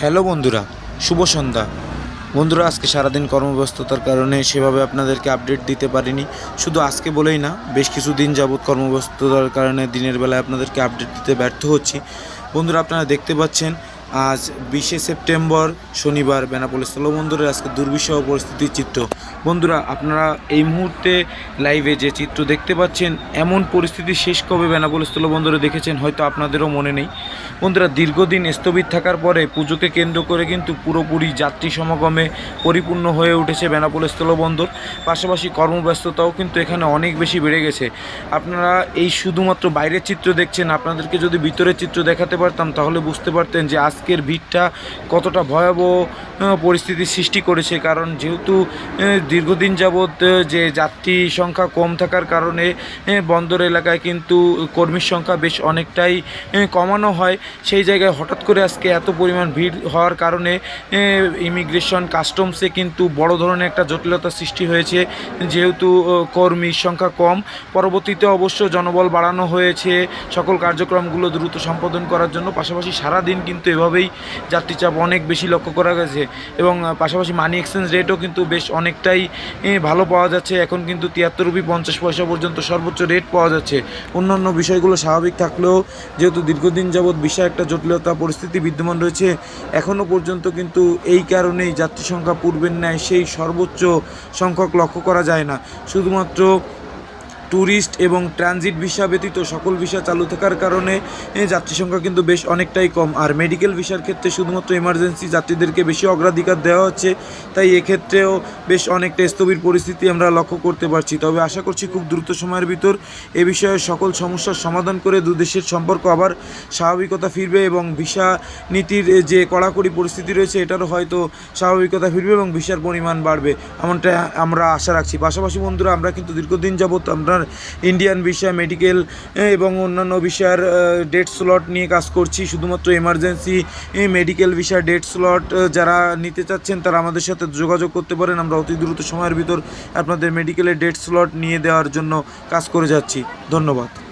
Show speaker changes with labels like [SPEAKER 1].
[SPEAKER 1] Hello বন্ধুরা, শুভ সন্ধ্যা। বন্ধুরা, আজকে সারাদিন কর্মব্যস্ততার কারণে সেভাবে আপনাদেরকে আপডেট দিতে পারিনি। শুধু আজকে বলেই না, বেশ কিছু দিন যাবৎ কর্মব্যস্ততার কারণে দিনের বেলায় আপনাদেরকে আপডেট দিতে ব্যর্থ হচ্ছি। বন্ধুরা, আপনারা দেখতে পাচ্ছেন, আজ বিশে সেপ্টেম্বর, শনিবার, বেনাপোল। স্থলবন্দরের আজকে দুর্বিষহ পরিস্থিতির চিত্র। বন্ধুরা, আপনারা এই মুহূর্তে লাইভে যে চিত্র দেখতে পাচ্ছেন, এমন পরিস্থিতি শেষ কবে বেনাপোল? স্থলবন্দরে দেখেছেন, হয়তো আপনাদেরও মনে নেই। বন্ধুরা, দীর্ঘদিন স্থগিত থাকার পরে পুজোকে কেন্দ্র করে কিন্তু পুরোপুরি যাত্রী সমাগমে পরিপূর্ণ হয়ে উঠেছে বেনাপোল স্থলবন্দর। পাশাপাশি কর্মব্যস্ততাও কিন্তু এখানে অনেক বেশি বেড়ে গেছে। আপনারা এই শুধুমাত্র বাইরের চিত্র দেখছেন, আপনাদেরকে যদি ভিতরের চিত্র দেখাতে পারতাম তাহলে বুঝতে পারতেন যে আজকের ভিড়টা কতটা ভয়াবহ পরিস্থিতির সৃষ্টি করেছে। কারণ যেহেতু দীর্ঘদিন যাবৎ যে যাত্রী সংখ্যা কম থাকার কারণে বন্দর এলাকায় কিন্তু কর্মীর সংখ্যা বেশ অনেকটাই কমানো হয়। সেই জায়গায় হঠাৎ করে আজকে এত পরিমাণ ভিড় হওয়ার কারণে ইমিগ্রেশন কাস্টমসে কিন্তু বড় ধরনের একটা জটিলতার সৃষ্টি হয়েছে। যেহেতু কর্মীর সংখ্যা কম, পরবর্তীতে অবশ্য জনবল বাড়ানো হয়েছে। সকল কার্যক্রমগুলো দ্রুত সম্পাদন করার জন্য। পাশাপাশি সারাদিন কিন্তু এভাবেই যাত্রীচাপ অনেক বেশি লক্ষ্য করা গেছে এবং পাশাপাশি মানি এক্সচেঞ্জ রেটও কিন্তু বেশ অনেকটাই ভালো পাওয়া যাচ্ছে। এখন কিন্তু তিয়াত্তর রুপি পঞ্চাশ পয়সা পর্যন্ত সর্বোচ্চ রেট পাওয়া যাচ্ছে। অন্যান্য বিষয়গুলো স্বাভাবিক থাকলেও, যেহেতু দীর্ঘদিন যাবৎ বিশাল একটা জটিলতা, পরিস্থিতি বিদ্যমান রয়েছে। এখনও পর্যন্ত কিন্তু এই কারণেই যাত্রী সংখ্যা পূর্বের ন্যায় সেই সর্বোচ্চ সংখ্যক লক্ষ্য করা যায় না। শুধুমাত্র ট্যুরিস্ট এবং ট্রানজিট ভিসা ব্যতীত সকল ভিসা চালু থাকার কারণে যাত্রী সংখ্যা কিন্তু বেশ অনেকটাই কম। আর মেডিকেল ভিসার ক্ষেত্রে শুধুমাত্র এমার্জেন্সি যাত্রীদেরকে বেশি অগ্রাধিকার দেওয়া হচ্ছে, তাই এক্ষেত্রেও বেশ অনেকটা স্থবির পরিস্থিতি আমরা লক্ষ্য করতে পারছি। তবে আশা করছি খুব দ্রুত সময়ের ভিতর এ বিষয়ে সকল সমস্যার সমাধান করে দু দেশের সম্পর্ক আবার স্বাভাবিকতা ফিরবে এবং ভিসা নীতির যে কড়াকড়ি পরিস্থিতি রয়েছে, এটারও হয়তো স্বাভাবিকতা ফিরবে এবং ভিসার পরিমাণ বাড়বে। এমনটা আমরা আশা রাখছি। পাশাপাশি বন্ধুরা, আমরা কিন্তু দীর্ঘদিন যাবৎ আপনার ইন্ডিয়ান ভিসা মেডিকেল এবং অন্যান্য বিষয়ের ডেট স্লট নিয়ে কাজ করছি। শুধুমাত্র এমার্জেন্সি মেডিকেল বিষয় ডেট স্লট যারা নিতে চাচ্ছেন তারা আমাদের সাথে যোগাযোগ করতে পারেন। আমরা অতি দ্রুত সময়ের ভিতর আপনাদের মেডিকেলের ডেট স্লট নিয়ে দেওয়ার জন্য কাজ করে যাচ্ছি। ধন্যবাদ।